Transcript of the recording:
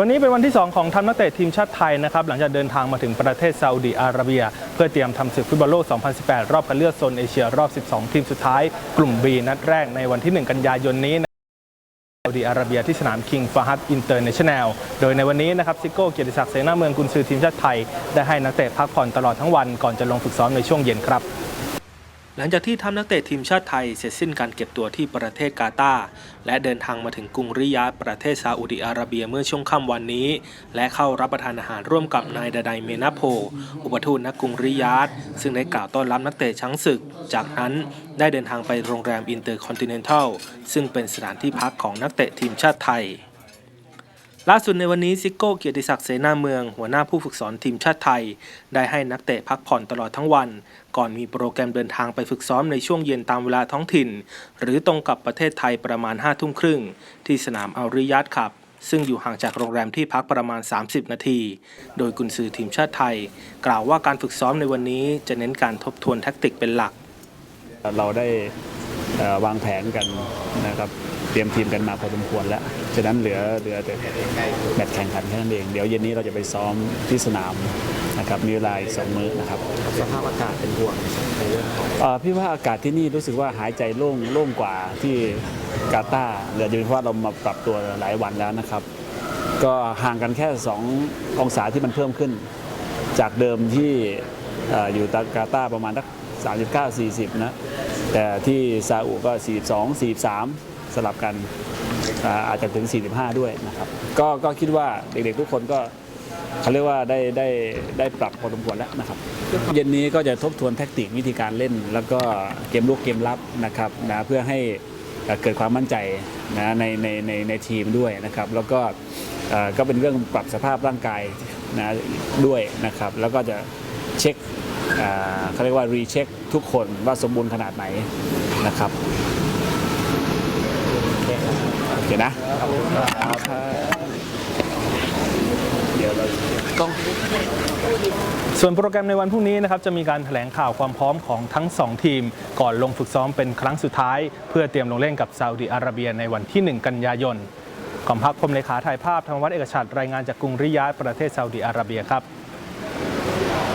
วันนี้เป็นวันที่ 2 ของทัพนักเตะทีมชาติไทยนะครับหลังจากเดินทางมาถึงประเทศซาอุดิอาระเบีย เพื่อเตรียมทำศึกฟุตบอลโลก 2018 รอบคัดเลือกโซนเอเชียรอบ 12 ทีมสุดท้าย กลุ่ม B นัดแรกในวันที่ 1 กันยายนนี้ซาอุดิอาระเบียที่สนามคิงฟาฮัดอินเตอร์เนชั่นแนล โดยในวันนี้นะครับซิโก้เกียรติศักดิ์เสนาเมืองกุนซือทีมชาติไทย ได้ให้นักเตะพักผ่อนตลอดทั้งวันก่อนจะลงฝึกซ้อมในช่วงเย็นครับ หลังจากที่ทัพนักเตะทีมชาติไทยเสร็จสิ้นการเก็บตัวที่ประเทศกาตาร์และเดินทางมาถึงกรุงริยาดประเทศซาอุดิอาระเบียเมื่อช่วงค่ำวันนี้ และเข้ารับประทานอาหารร่วมกับนายดาไดเมนาโพ อุปทูตนักกรุงริยาดซึ่งได้กล่าวต้อนรับนักเตะช้างศึก จากนั้นได้เดินทางไปโรงแรมอินเตอร์คอนติเนนทัลซึ่งเป็นสถานที่พักของนักเตะทีมชาติไทย ล่าสุดในวันนี้ซิโก้เกียรติศักดิ์เสนาเมือง หัวหน้าผู้ฝึกสอนทีมชาติไทย ได้ให้นักเตะพักผ่อนตลอดทั้งวัน ก่อนมีโปรแกรมเดินทางไปฝึกซ้อมในช่วงเย็นตามเวลาท้องถิ่น หรือตรงกับประเทศไทยประมาณ5ทุ่มครึ่งที่สนามอัลริยัดครับซึ่งอยู่ห่างจากโรงแรมที่พักประมาณ 30 นาที โดยกุนซือทีมชาติไทย กล่าวว่าการฝึกซ้อมในวันนี้จะเน้นการทบทวนแทคติกเป็นหลัก เราได้ วางแผนกันนะครับเตรียมทีมกันมาพอสมควรแล้ว ฉะนั้นเหลือเหลือแต่แมตช์แข่งขันแค่นั้นเอง เดี๋ยวเย็นนี้เราจะไปซ้อมที่สนามนะครับมีเวลาอีกสองมื้อนะครับสภาพอากาศเป็นห่วงในเรื่องของเอ่อพี่ว่าอากาศที่นี่รู้สึกว่าหายใจโล่งโล่งกว่าที่กาตาร์เหลือจะเป็นเพราะว่าเรามาปรับตัวหลายวันแล้วนะครับ ก็ห่างกันแค่ 2 องศาที่มันเพิ่มขึ้น จากเดิมที่เอ่ออยู่ตากาตาร์ประมาณสัก 39 40 นะ แต่ที่ซาอุก็ 42 43 สลับกันอาจจะถึง 45 ด้วยนะครับก็ก็คิดว่าเด็กๆทุกคนก็เขาเรียกว่าได้ได้ได้ปรับพอสมควรแล้วนะครับ เย็นนี้ก็จะทบทวนแทคติกวิธีการเล่น แล้วก็เกมลุกเกมรับนะครับนะเพื่อให้เกิดความมั่นใจนะในในในในทีมด้วยนะครับ แล้วก็ก็เป็นเรื่องปรับสภาพร่างกายนะด้วยนะครับ แล้วก็จะเช็ค เขาเรียกว่ารีเช็คทุกคนว่าสมบูรณ์ขนาดไหนนะครับโอเคนะเดี๋ยวเราส่วนโปรแกรมในวันพรุ่งนี้นะครับจะมีการแถลงข่าวความพร้อมของทั้ง 2 ทีม ก่อนลงฝึกซ้อมเป็นครั้งสุดท้าย เพื่อเตรียมลงเล่นกับซาอุดิอาระเบียในวันที่ 1 กันยายนกองพักพรมเลขาถ่ายภาพธรรมวัฒน์เอกชัดรายงานจากกรุงริยาดประเทศซาอุดิอาระเบียครับ